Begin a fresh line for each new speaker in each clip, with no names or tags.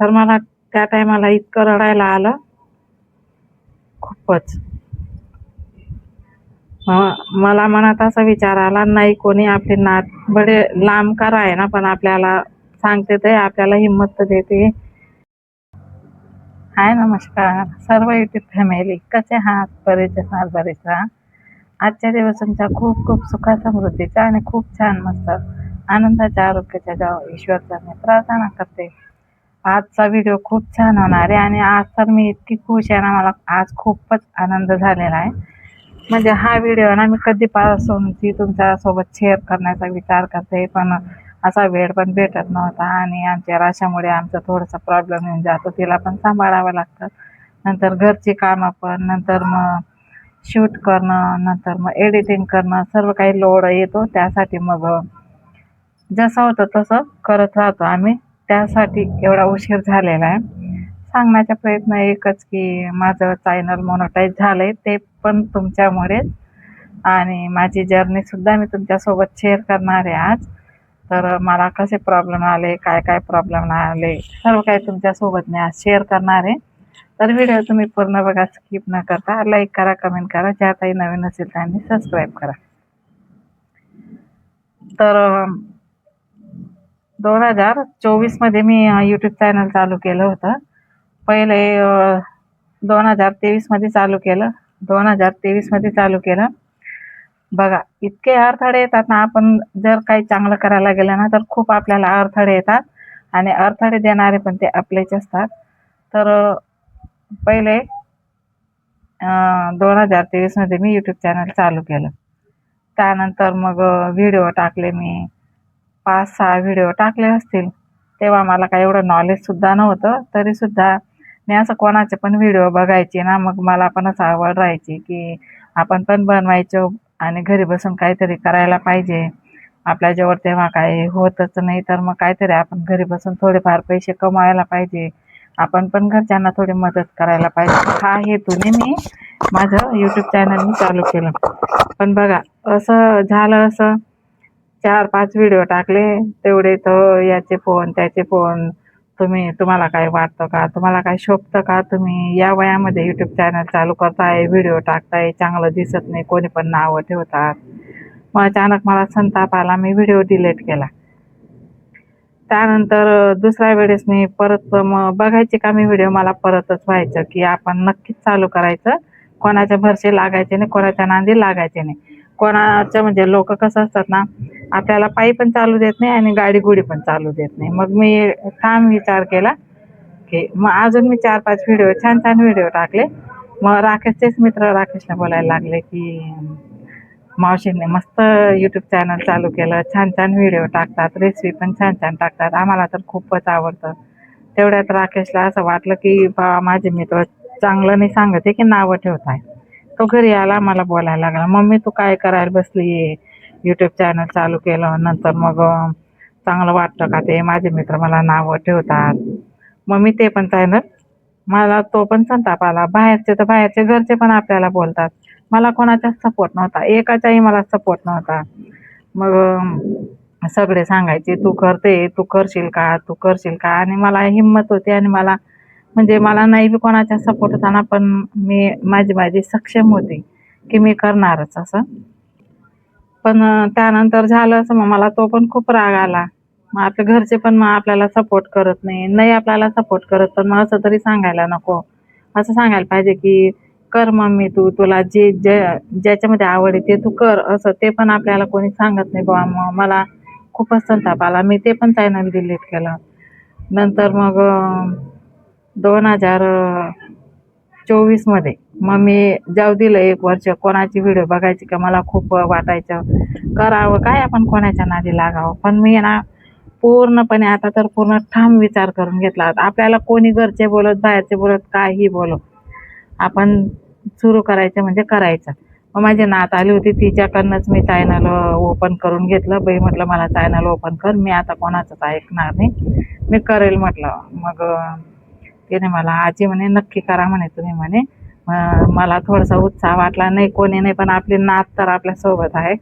तर मला त्या टायमाला इतकं रडायला आलं. खूपच. मला मनात असा विचार आला नाही कोणी आपले नात बडे लांब का आहे ना पण आपल्याला सांगते ते आपल्याला हिंमत तर देते. हाय नमस्कार. सर्व युट्यूब फॅमिली कसे आहात? बरेच असणार बरेच आजच्या दिवस तुमच्या खूप खूप सुखा समृद्धीचा आणि खूप छान मस्त आनंदाच्या आरोग्याच्या जाव ईश्वरचा मी प्रार्थना करते. आजचा व्हिडिओ खूप छान होणार आहे आणि आज तर मी इतकी खुश आहे ना मला आज खूपच आनंद झालेला आहे. म्हणजे हा व्हिडिओ ना मी कधीपासून ती तुमच्यासोबत शेअर करण्याचा विचार करते पण असा वेळ पण भेटत नव्हता आणि आमच्या राशामुळे आमचा थोडासा प्रॉब्लेम येऊन जातो. तिला पण सांभाळावं लागतं. नंतर घरची कामं पण नंतर मग शूट करणं नंतर मग एडिटिंग करणं सर्व काही लोड येतो. त्यासाठी मग जसं होतं तसं करत राहतो आम्ही. त्यासाठी एवढा उशीर झालेला आहे. सांगण्याचा प्रयत्न एकच की माझं चॅनल मोनोटाईज झालं आहे ते पण तुमच्यामुळेच. आणि माझी जर्नीसुद्धा मी तुमच्यासोबत शेअर करणार आहे आज. तर मला कसे प्रॉब्लेम आले काय काय प्रॉब्लेम आले सर्व काही तुमच्यासोबत मी आज शेअर करणार आहे. तर व्हिडिओ तुम्ही पूर्ण बघा स्किप न करता. लाईक करा कमेंट करा. ज्या काही नवीन असेल त्यांनी सबस्क्राईब करा. तर दोन हजार चोवीसमध्ये मी यूट्यूब चॅनल चालू केलं होतं. पहिले दोन हजार तेवीसमध्ये चालू केलं. दोन हजार तेवीसमध्ये चालू केलं. बघा इतके अडथळे येतात ना आपण जर काही चांगलं करायला गेलं ना तर खूप आपल्याला अडथळे येतात. आणि अडथळे देणारे पण ते आपलेच असतात. तर पहिले दोन हजार तेवीसमध्ये मी यूट्यूब चॅनल चालू केलं. त्यानंतर मग व्हिडिओ टाकले मी. पाच सहा व्हिडिओ टाकले असतील. तेव्हा मला काही एवढं नॉलेजसुद्धा नव्हतं. तरीसुद्धा मी असं कोणाचे पण व्हिडिओ बघायचे ना मग मला पण असं आवड राहायची की आपण पण बनवायचो. आणि घरी बसून काहीतरी करायला पाहिजे. आपल्याजवळ तेव्हा काही होतच नाही तर मग काहीतरी आपण घरी बसून थोडेफार पैसे कमवायला पाहिजे. आपण पण घरच्यांना थोडी मदत करायला पाहिजे. हा हेतूने मी माझं यूट्यूब चॅनल मी चालू केलं. पण बघा असं झालं असं चार पाच व्हिडिओ टाकले तेवढे तर याचे फोन त्याचे फोन तुम्ही तुम्हाला काय वाटतं का? तुम्हाला काय शोभतं का? तुम्ही या वयामध्ये यूट्यूब चॅनल चालू करताय व्हिडिओ टाकताय चांगलं दिसत नाही कोणी पण नावं ठेवतात. मग अचानक मला संताप आला मी व्हिडिओ डिलीट केला. त्यानंतर दुसऱ्या वेळेस मी परत मग बघायचे का मी व्हिडिओ मला परतच व्हायचं की आपण नक्कीच चालू करायचं. कोणाच्या भरसे लागायचे नाही कोणाच्या नांदी लागायचे नाही. कोणाचं म्हणजे लोक कसं असतात ना आपल्याला पायी पण चालू देत नाही आणि गाडी गुडी पण चालू देत नाही. मग मी ठाम विचार केला की मग अजून मी चार पाच व्हिडिओ छान छान व्हिडिओ टाकले. मग राकेशचेच मित्र राकेशला बोलायला लागले की मावशींनी मस्त यूट्यूब चॅनल चालू केलं छान छान व्हिडिओ टाकतात रेसिपी पण छान छान टाकतात. आम्हाला तर खूपच आवडतं. तेवढ्यात राकेशला असं वाटलं की बा माझे मित्र चांगलं नाही सांगत आहे की नावं ठेवत आहे तो घरी आला मला बोलायला लागला मम्मी तू काय करायला बसली? यूट्यूब चॅनल चालू केलं नंतर मग चांगलं वाटतं का ते? माझे मित्र मला नावं ठेवतात. मग मी ते पण चॅनल मला तो पण संताप आला. बाहेरचे तर बाहेरचे घरचे पण आपल्याला बोलतात. मला कोणाचाच सपोर्ट नव्हता. एकाचाही मला सपोर्ट नव्हता. मग सगळे सांगायचे तू करते तू करशील का? तू करशील का? आणि मला हिंमत होती आणि मला म्हणजे मला नाही बी कोणाच्या सपोर्ट होताना पण मी माझी माझी सक्षम होती की मी करणारच असं. पण त्यानंतर झालं असं मग मला तो पण खूप राग आला. मग आपले घरचे पण मग आपल्याला सपोर्ट करत नाही. नाही आपल्याला सपोर्ट करत पण मग असं तरी सांगायला नको. असं सांगायला पाहिजे की कर मम्मी तू तुला जे जे ज्याच्यामध्ये आवड आहे ते तू कर. असं ते पण आपल्याला कोणी सांगत नाही बाबा मग मला खूपच संताप आला. मी ते पण चॅनल डिलीट केलं. नंतर मग दोन हजार चोवीसमध्ये मग मी जाऊ दिलं एक वर्ष. कोणाची व्हिडिओ बघायची का मला खूप वाटायचं. करावं काय आपण कोणाच्या नादी लागावं? पण मी ना पूर्णपणे आता तर पूर्ण ठाम विचार करून घेतला. आपल्याला कोणी घरचे बोलत बाहेरचे बोलत काही बोलो आपण सुरू करायचं म्हणजे करायचं. मग माझी नात आली होती. तिच्याकडनंच मी चॅनल ओपन करून घेतलं. बाई म्हटलं मला चॅनल ओपन कर. मी आता कोणाचंच ऐकणार नाही. मी करेल म्हटलं. मग अं, तिने मला आजी म्हणे नक्की करा म्हणे तुम्ही म्हणे. मला थोडासा उत्साह वाटला. नाही कोणी नाही पण आपली नात तर आपल्यासोबत आहे.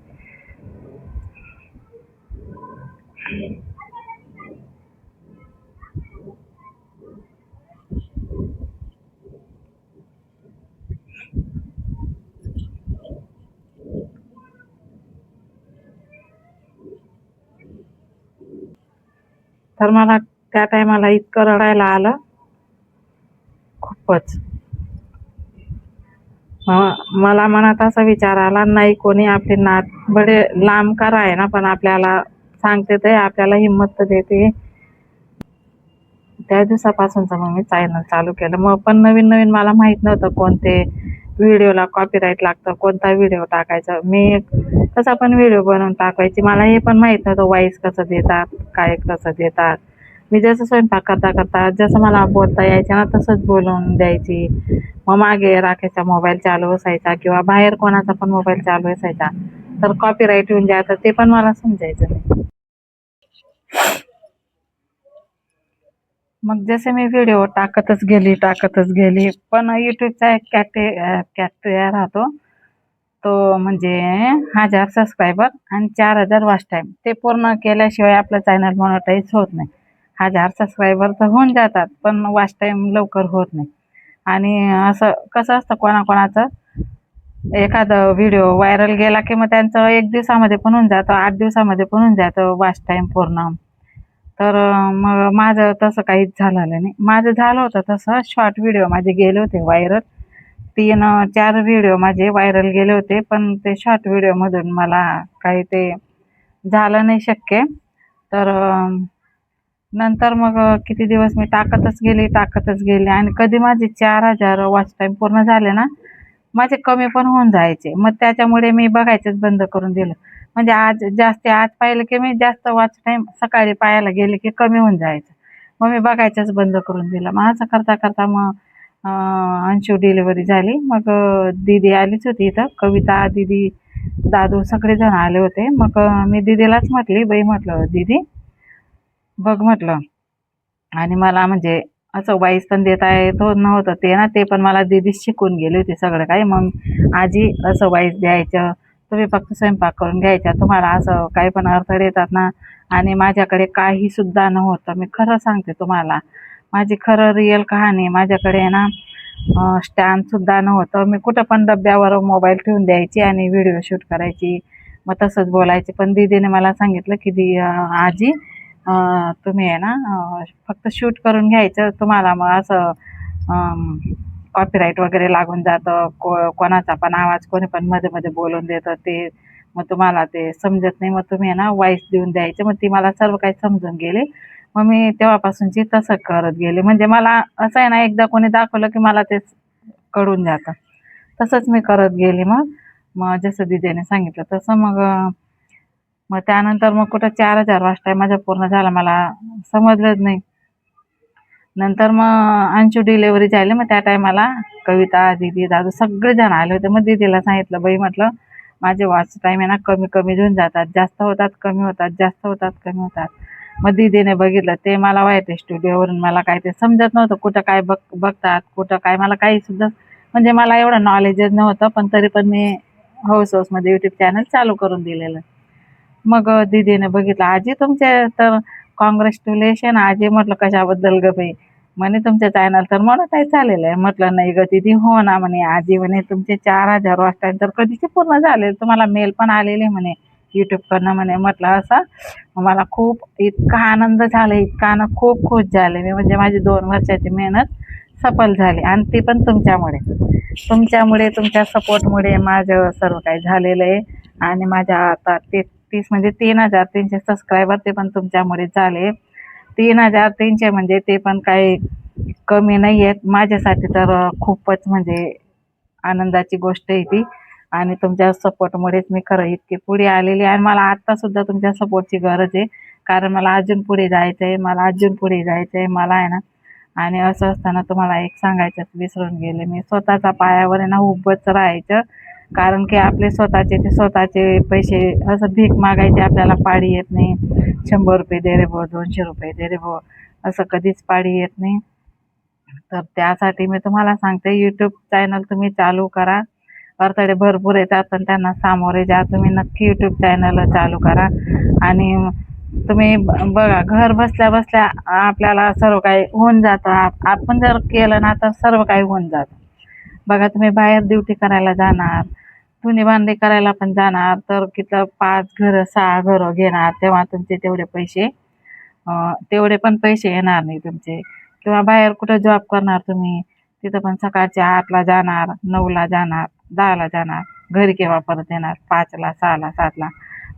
तर मला त्या टायमाला इतकं रडायला आलं. खूपच. मला मनात असा विचार आला नाही कोणी आपले नात बडे लांब आहे ना पण आपल्याला सांगते ते आपल्याला हिंमत तर देते. त्या दिवसापासूनचं मग मी चॅनल चालू केलं. मग पण नवीन नवीन मला माहीत नव्हतं कोणते व्हिडिओला कॉपीराईट लागतं कोणता व्हिडिओ टाकायचा. मी कसा पण व्हिडिओ बनवून टाकायची. मला हे पण माहीत नव्हतं वाईस कसं देतात काय कसं देतात. मी जसं स्वयंपाक करता करता जसं मला बोलता यायचं ना तसंच बोलून द्यायची. मग मागे राखेचा मोबाईल चालू असायचा किंवा बाहेर कोणाचा पण मोबाईल चालू असायचा. तर कॉपीराईट येऊन जायचं ते पण मला समजायचं नाही. मग जसे मी व्हिडिओ टाकतच गेली टाकतच गेली. पण युट्यूबचा एक कॅटे कॅटेरिया राहतो. तो म्हणजे हजार सबस्क्रायबर आणि चार हजार वॉच टाईम ते पूर्ण केल्याशिवाय आपलं चॅनल मॉनिटाईज होत नाही. हजार सबस्क्रायबर तर होऊन जातात पण वॉच टाईम लवकर होत नाही. आणि असं कसं असतं कोणाकोणाचं? एखादा व्हिडिओ व्हायरल गेला की मग त्यांचं एक दिवसामध्ये पण होऊन जातं आठ दिवसामध्ये पण होऊन जातं वॉच टाईम पूर्ण. तर मग माझं तसं काहीच झालेलं नाही. माझं झालं होतं तसं शॉर्ट व्हिडिओ माझे गेले होते व्हायरल तीन चार व्हिडिओ माझे व्हायरल गेले होते पण ते शॉर्ट व्हिडिओमधून मला काही ते झालं नाही शक्य. तर नंतर मग किती दिवस मी टाकतच गेली टाकतच गेली. आणि कधी माझे चार हजार वॉच टाईम पूर्ण झाले ना माझे कमी पण होऊन जायचे. मग त्याच्यामुळे मी बघायचंच बंद करून दिलं. म्हणजे आज जास्त आज पाहिलं की मी जास्त वॉच टाईम सकाळी पाहायला गेले की कमी होऊन जायचं. मग मी बघायचंच बंद करून दिलं. मग असं करता करता मग अंशू डिलिव्हरी झाली. मग दीदी आलीच होती इथं. कविता दीदी दादू सगळेजण आले होते. मग मी दीदीलाच म्हटली बाई म्हटलं दीदी बघ म्हटलं. आणि मला म्हणजे असं वाईस पण देता येत तो नव्हतं. ते ना ते पण मला दीदीच शिकून गेली होती सगळं काही. मग आजी असं वाईस द्यायचं तुम्ही फक्त स्वयंपाक करून घ्यायचा. तुम्हाला असं काही पण अर्थ येतात ना. आणि माझ्याकडे काही सुद्धा नव्हतं. मी खरं सांगते तुम्हाला. माझी खरं रिअल कहाणी माझ्याकडे आहे ना स्टँडसुद्धा नव्हतं. मी कुठं पण डब्यावर मोबाईल ठेवून द्यायची आणि व्हिडिओ शूट करायची. मग तसंच बोलायची. पण दीदीने मला सांगितलं की दी आजी तुम्ही आहे ना फक्त शूट करून घ्यायचं तुम्हाला मग असं कॉपीराईट वगैरे लागून जातं. को कोणाचा पण आवाज कोणी पण मध्ये मध्ये बोलून देतं ते. मग तुम्हाला ते समजत नाही. मग तुम्ही आहे ना वॉईस देऊन द्यायचं. मग ती मला सर्व काही समजून गेले. मग मी तेव्हापासूनची तसं करत गेले. म्हणजे मला असं आहे ना एकदा कोणी दाखवलं की मला ते कळून जातं. तसंच मी करत गेले मग. मग जसं दिदीने सांगितलं तसं मग मग त्यानंतर मग कुठं चार हजार वाजता माझा पूर्ण झाला मला समजलंच नाही. नंतर मग अंशू डिलेवरी झाली मग त्या टायमाला कविता दीदी दादू सगळेजण आले होते. मग दीदीला सांगितलं बाई म्हटलं माझे वॉच टाईम आहे ना कमी कमी घेऊन जातात. जास्त होतात कमी होतात. जास्त होतात कमी होतात. मग दीदीने बघितलं ते मला वाईट स्टुडिओवरून मला काय ते समजत नव्हतं कुठं काय बघ बघतात कुठं काय. मला काही सुद्धा म्हणजे मला एवढं नॉलेजच नव्हतं पण तरी पण मी हाऊस हौसमध्ये यूट्यूब चॅनल चालू करून दिलेलं. मग दिदीने बघितलं आजी तुमचे तर कॉंग्रॅच्युलेशन आजी म्हटलं कशाबद्दल ग बाई? म्हणे तुमच्या चॅनल तर म्हणत आहे चालेल आहे. म्हटलं नाही ग दीदी हो ना म्हणे आजी म्हणे तुमचे चार हजार वाजता तर कधीचे पूर्ण झाले तुम्हाला मेल पण आलेले म्हणे यूट्यूबकडनं म्हणे म्हटलं असं मला खूप इतका आनंद झाला इतका आनंद खूप खुश झाले मी म्हणजे माझी दोन वर्षाची मेहनत सफल झाली आणि ती पण तुमच्यामुळे. तुमच्यामुळे तुमच्या सपोर्टमुळे माझं सर्व काही झालेलं आहे आणि माझ्या आता ते तीस म्हणजे तीन हजार तीनशे सबस्क्रायबर ते पण तुमच्यामुळे झाले. तीन हजार तीनशे म्हणजे ते पण काही कमी नाही आहेत माझ्यासाठी तर खूपच म्हणजे आनंदाची गोष्ट आहे ती. आणि तुमच्या सपोर्टमुळेच मी खरं इतकी पुढे आलेली आहे. आणि मला आत्तासुद्धा तुमच्या सपोर्टची गरज आहे. कारण मला अजून पुढे जायचं आहे. मला अजून पुढे जायचं आहे. मला आहे ना आणि असं असताना तुम्हाला एक सांगायचं विसरून गेले. मी स्वतःच्या पायावर आहे ना उभंच राहायचं. कारण की आपले स्वतःचे ते स्वतःचे पैसे असं भीक मागायचे आपल्याला पाळी येत नाही. शंभर रुपये दे रे भाऊ दोनशे रुपये दे रे भाऊ असं कधीच पाळी येत नाही. तर त्यासाठी मी तुम्हाला सांगते यूट्यूब चॅनल तुम्ही चालू करा. अडथळे भरपूर येतात पण त्यांना सामोरे जा. तुम्ही नक्की यूट्यूब चॅनल चालू करा. आणि तुम्ही बघा घर बसल्या बसल्या आपल्याला सर्व काही होऊन जातं. आपण जर केलं ना तर सर्व काही होऊन जातं. बघा तुम्ही बाहेर ड्युटी करायला जाणार धुणी भांडी करायला पण जाणार तर तिथं पाच घरं सहा घरं घेणार तेव्हा तुमचे तेवढे पैसे तेवढे पण पैसे येणार नाही तुमचे. किंवा बाहेर कुठं जॉब करणार तुम्ही तिथं पण सकाळचे आठला जाणार नऊला जाणार दहाला जाणार घरी केव्हा परत येणार? पाचला सहाला सातला.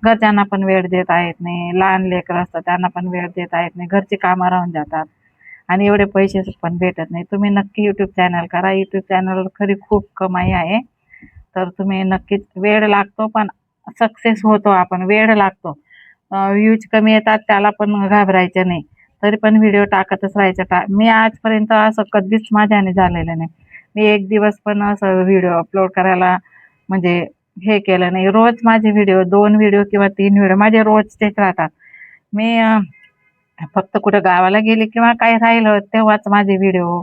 घरच्यांना पण वेळ देता येत नाही लहान लेकरं असतात त्यांना पण वेळ देता येत नाही घरची कामं राहून जातात. आणि एवढे पैसे पण भेटत नाही. तुम्ही नक्की यूट्यूब चॅनल करा. यूट्यूब चॅनलवर खरी खूप कमाई आहे. तर तुम्ही नक्कीच वेळ लागतो पण सक्सेस होतो आपण. वेळ लागतो. व्ह्यूज कमी येतात त्याला पण घाबरायचं नाही. तरी पण व्हिडिओ टाकतच राहायचं. टा मी आजपर्यंत असं कधीच माझ्याने झालेलं नाही. मी एक दिवस पण असं व्हिडिओ अपलोड करायला म्हणजे हे केलं नाही. रोज माझे व्हिडिओ दोन व्हिडिओ किंवा तीन व्हिडिओ माझे रोज तेच राहतात. मी फक्त कुठं गावाला गेले किंवा काय राहिलं तेव्हाच माझे व्हिडिओ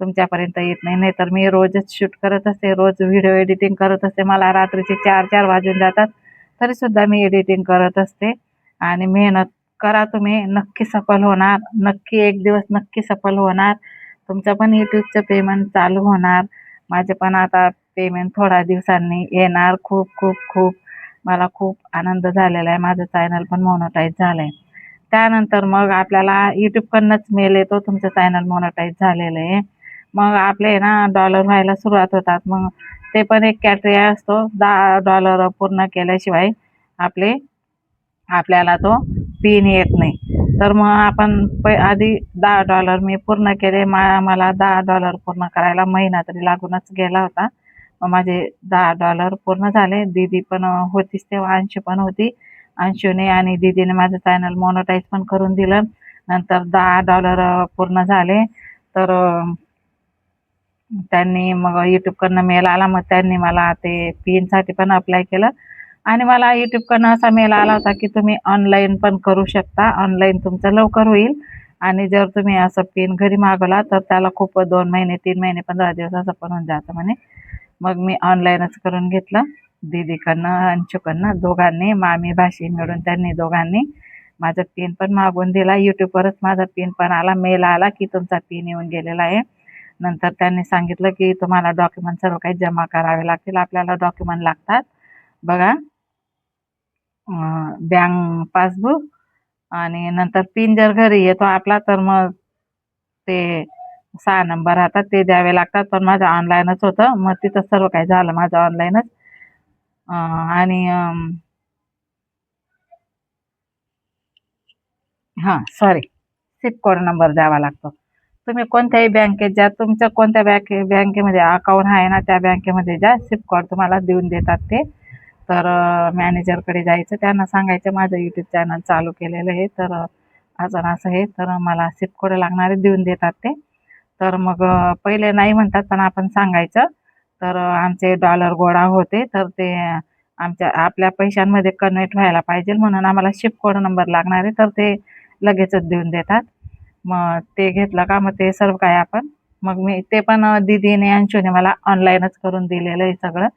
तुमच्यापर्यंत येत नाही. नाहीतर मी रोजच शूट करत असते रोज व्हिडिओ एडिटिंग करत असते. मला रात्रीचे चार चार वाजून जातात तरीसुद्धा मी एडिटिंग करत असते. आणि मेहनत करा तुम्ही नक्की सफल होणार. नक्की एक दिवस नक्की सफल होणार. तुमचं पण यूट्यूबचं पेमेंट चालू होणार. माझे पण आता पेमेंट थोड्या दिवसांनी येणार. खूप खूप खूप. मला खूप आनंद झालेला आहे. माझं चॅनल पण मोनोटाईज झालं आहे त्यानंतर मग आपल्याला यूट्यूबकडनंच मेल येतो. तुमचं चॅनल मोनोटाईज झालेलं आहे. मग आपले ना डॉलर व्हायला सुरुवात होतात. मग ते पण एक कॅटेरिया असतो. दहा डॉलर पूर्ण केल्याशिवाय आपले आपल्याला तो पिन येत नाही. तर मग आपण प आधी दहा डॉलर मी पूर्ण केले. मा मला दहा डॉलर पूर्ण करायला महिना तरी लागूनच गेला होता. मग माझे दहा डॉलर पूर्ण झाले. दीदी पण होतीच तेव्हा ऐंशी पण होती. अंशुने आणि दीदीने माझं चॅनल मोनोटाईज पण करून दिलं. नंतर दहा डॉलर पूर्ण झाले. तर त्यांनी मग यूट्यूबकडनं मेल आला. मग त्यांनी मला ते पिनसाठी पण अप्लाय केलं. आणि मला यूट्यूबकडनं असा मेल आला होता की तुम्ही ऑनलाईन पण करू शकता. ऑनलाईन तुमचं लवकर होईल. आणि जर तुम्ही असं पिन घरी मागवला तर त्याला खूप दोन महिने तीन महिने पंधरा दिवस असं पण होऊन जातं म्हणे. मग मी ऑनलाईनच करून घेतलं. दीदीकडनं अंशूकडनं दोघांनी मामी भाषी मिळून त्यांनी दोघांनी माझा पिन पण मागवून दिला. यूट्यूबवरच माझा पिन पण आला. मेल आला की तुमचा पिन येऊन गेलेला आहे. नंतर त्यांनी सांगितलं की तुम्हाला डॉक्युमेंट सर्व काही जमा करावे लागतील. आपल्याला डॉक्युमेंट लागतात. बघा. बँक पासबुक आणि नंतर पिन जर घरी येतो आपला तर मग ते सहा नंबर राहतात. ते द्यावे लागतात. पण माझं ऑनलाईनच होतं. मग तिथं सर्व काही झालं. माझं ऑनलाईनच आणि हां सॉरी सिप कोड नंबर द्यावा लागतो. तुम्ही कोणत्याही बँकेत जा तुमच्या कोणत्या बँके बँकेमध्ये अकाउंट आहे ना त्या बँकेमध्ये जा सिप कोड तुम्हाला देऊन देतात ते. तर मॅनेजरकडे जायचं त्यांना सांगायचं माझं यूट्यूब चॅनल चालू केलेलं आहे तर अजून असं असं आहे तर मला सिप कोड लागणारे देऊन देतात ते. तर मग पहिले नाही म्हणतात पण आपण सांगायचं. तर आमचे डॉलर गोळा होते तर ते आमच्या आपल्या पैशांमध्ये कन्व्हर्ट व्हायला पाहिजे म्हणून आम्हाला शिप कोड नंबर लागणार आहे तर ते लगेचच देऊन देतात. मग ते घेतलं का मग ते सर्व काय आपण? मग मी ते पण दिदीने दीदीने अंशूने मला ऑनलाईनच करून दिलेलं आहे सगळं.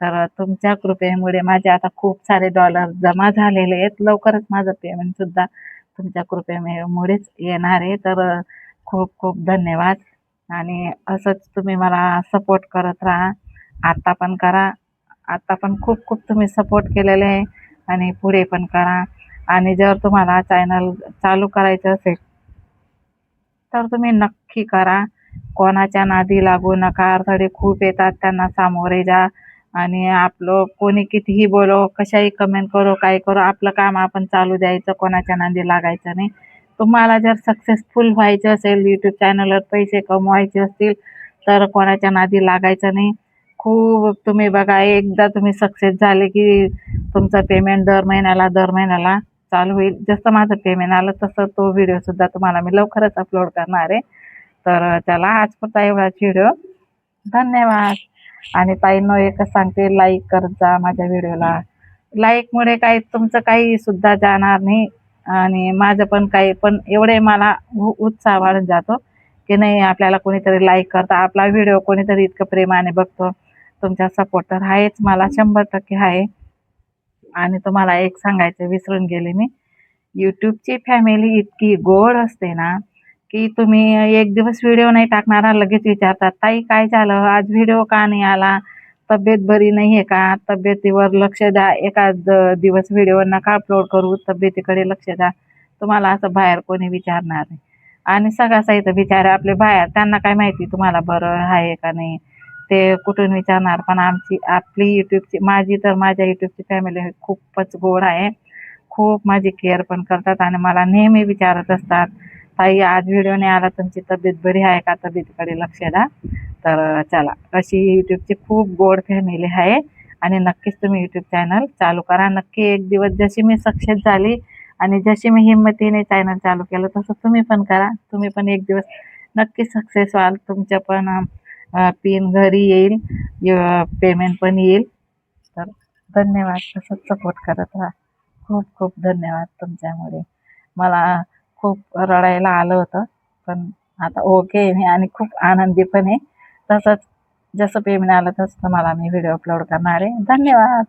तर तुमच्या कृपेमुळे माझे आता खूप सारे डॉलर जमा झालेले आहेत. लवकरच माझं पेमेंट सुद्धा तुमच्या कृपेमुळेच येणार आहे. तर खूप खूप धन्यवाद. आणि असंच तुम्ही मला सपोर्ट करत राहा. आता पण करा. आता पण खूप खूप तुम्ही सपोर्ट केलेले आहे आणि पुढे पण करा. आणि जर तुम्हाला चॅनल चालू करायचं असेल तर तुम्ही नक्की करा. कोणाच्या नादी लागू नका. अडथळे खूप येतात. त्यांना सामोरे जा. आणि आपलं कोणी कितीही बोलो कशाही कमेंट करो काय करो आपलं काम आपण चालू द्यायचं. कोणाच्या नादी लागायचं नाही. तुम्हाला जर सक्सेसफुल व्हायचं असेल यूट्यूब चॅनलवर पैसे कमवायचे असतील तर कोणाच्या नादी लागायचं नाही. खूप तुम्ही बघा एकदा तुम्ही सक्सेस झाले की तुमचं पेमेंट दर महिन्याला दर महिन्याला चालू होईल. जसं माझं पेमेंट आलं तसं तो व्हिडिओसुद्धा तुम्हाला मी लवकरच अपलोड करणार आहे. तर त्याला आजपुरता एवढाच व्हिडिओ धन्यवाद. आणि ताईंनो एकच सांगते लाईक करत जा माझ्या व्हिडिओला लाईकमुळे काही तुमचं काही सुद्धा जाणार नाही. आणि माझं पण काही पण एवढे मला उत्साह वाढत जातो की नाही आपल्याला कोणीतरी लाईक करतं. आपला व्हिडिओ कोणीतरी इतकं प्रेमाने बघतो. तुमचा सपोर्टर आहेच मला शंभर टक्के आहे. आणि तुम्हाला एक सांगायचं विसरून गेले मी. यूट्यूबची फॅमिली इतकी गोड असते ना की तुम्ही एक दिवस व्हिडिओ नाही टाकणारा लगेच विचारतात ताई काय झालं? आज व्हिडिओ का नाही आला? तब्येत बरी नाही आहे का? तब्येतीवर लक्ष द्या. एखाद दिवस व्हिडिओ नका अपलोड करू? तब्येतीकडे लक्ष द्या. तुम्हाला असं बाहेर कोणी विचारणार नाही. आणि सगळा इथं बिचारे आपले बाहेर. त्यांना काय माहिती तुम्हाला बरं आहे का नाही? ते कुठून विचारणार? पण आमची आपली यूट्यूबची माझी तर माझ्या यूट्यूबची फॅमिली खूपच गोड आहे. खूप माझी केअर पण करतात आणि मला नेहमी विचारत असतात. ताई आज व्हिडिओ नाही आला तुमची तब्येत बरी आहे का तब्येतीकडे लक्ष द्या. तर चला अशी यूट्यूबची खूप गोड फॅमिली आहे. आणि नक्कीच तुम्ही यूट्यूब चॅनल चालू करा. नक्की एक दिवस जशी मी सक्सेस झाली आणि जशी मी हिंमतीने चॅनल चालू केलं तसं तुम्ही पण करा. तुम्ही पण एक दिवस नक्की सक्सेस व्हाल. तुमच्या पण पिन घरी येईल. पेमेंट पण येईल. तर धन्यवाद. तसंच सपोर्ट करत राहा. खूप खूप धन्यवाद तुमच्यामुळे. मला खूप रडायला आलं होतं. पण आता ओके मी आणि खूप आनंदी पण आहे. तसंच जसं पेमेंट आलं तसं मला मी व्हिडिओ अपलोड करणार आहे. धन्यवाद!